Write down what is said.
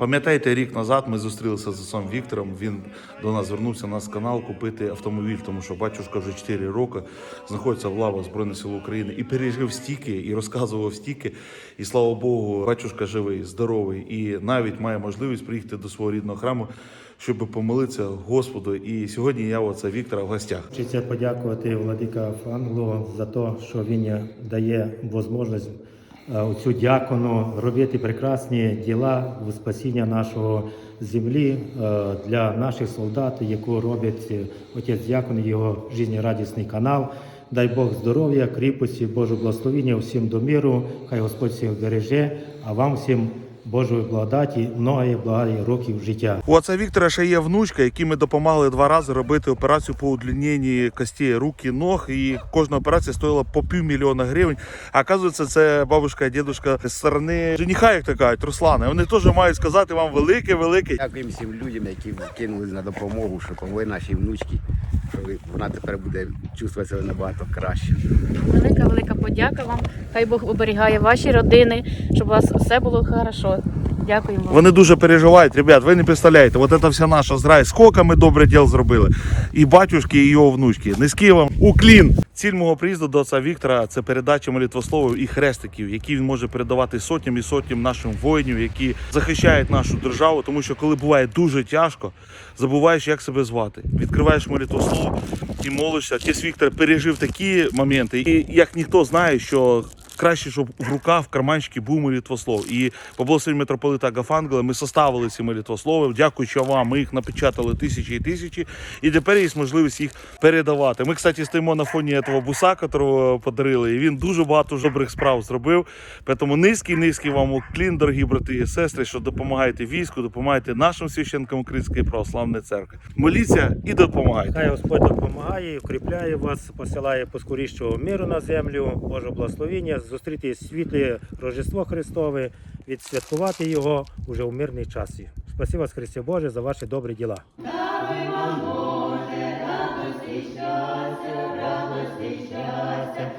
Пам'ятаєте, рік назад ми зустрілися з отцом Віктором. Він до нас звернувся на наш канал купити автомобіль, тому що батюшка вже 4 роки знаходиться в лавах Збройних сил України і пережив стільки, і розказував стільки. І слава Богу, батюшка живий, здоровий і навіть має можливість приїхати до свого рідного храму, щоб помолитися Господу. І сьогодні я отця Віктора в гостях. Хочеться подякувати владика Фанглу за те, що він дає можливість е, цю дякону робити прекрасні діла в спасіння нашого землі е, для наших солдат, яку робить отець дякон його життєрадісний канал. Дай Бог здоров'я, кріпості, Божого благословіння всім до миру. Хай Господь всіх береже, а вам всім Божої благодаті, многої благої років життя. У отця Віктора ще є внучка, якій ми допомагали два рази робити операцію по удліненні костей рук і ног. І кожна операція стоїла по півмільйона гривень. А оказується, це бабушка і дідусь з сторони жениха, як то кажуть, Руслана. Вони теж мають сказати вам велике, велике. Дякуємо всім людям, які кинули на допомогу, що помогли нашій внучці, що ви- вона тепер буде чувствувати себе набагато краще. Велика велика подяка вам. Хай Бог оберігає ваші родини, щоб у вас все було хорошо. Дякуємо. Вони дуже переживають, ребят, ви не представляєте, от це вся наша зграя, скільки ми добре діл зробили. І батюшки, і його внучки. Низький вам уклін. Ціль мого приїзду до отця Віктора це передача молитвословів і хрестиків, які він може передавати сотням і сотням нашим воїнів, які захищають нашу державу. Тому що коли буває дуже тяжко, забуваєш, як себе звати. Відкриваєш молитвослов і молишся. Отець Віктор пережив такі моменти, і як ніхто знає, що краще, щоб в руках, в карманчикі був молитвослов. І по митрополита Гафангела ми составили ці молитвослови. Дякуючи вам, ми їх напечатали тисячі і тисячі, і тепер є можливість їх передавати. Ми, кстати, стоїмо на фоні цього буса, якого подарили, і він дуже багато добрих справ зробив. Тому низький, низький вам уклін, дорогі брати і сестри, що допомагаєте війську, допомагаєте нашим священникам Української православної церкви. Моліться і допомагайте. Хай Господь допомагає, укріпляє вас, посилає поскорішого миру на землю, Божого благословення, зустріти світле Рождество Христове, відсвяткувати його уже у мирний час. Спасибо Христе Боже, за ваші добрі діла. радості щастя, радості щастя,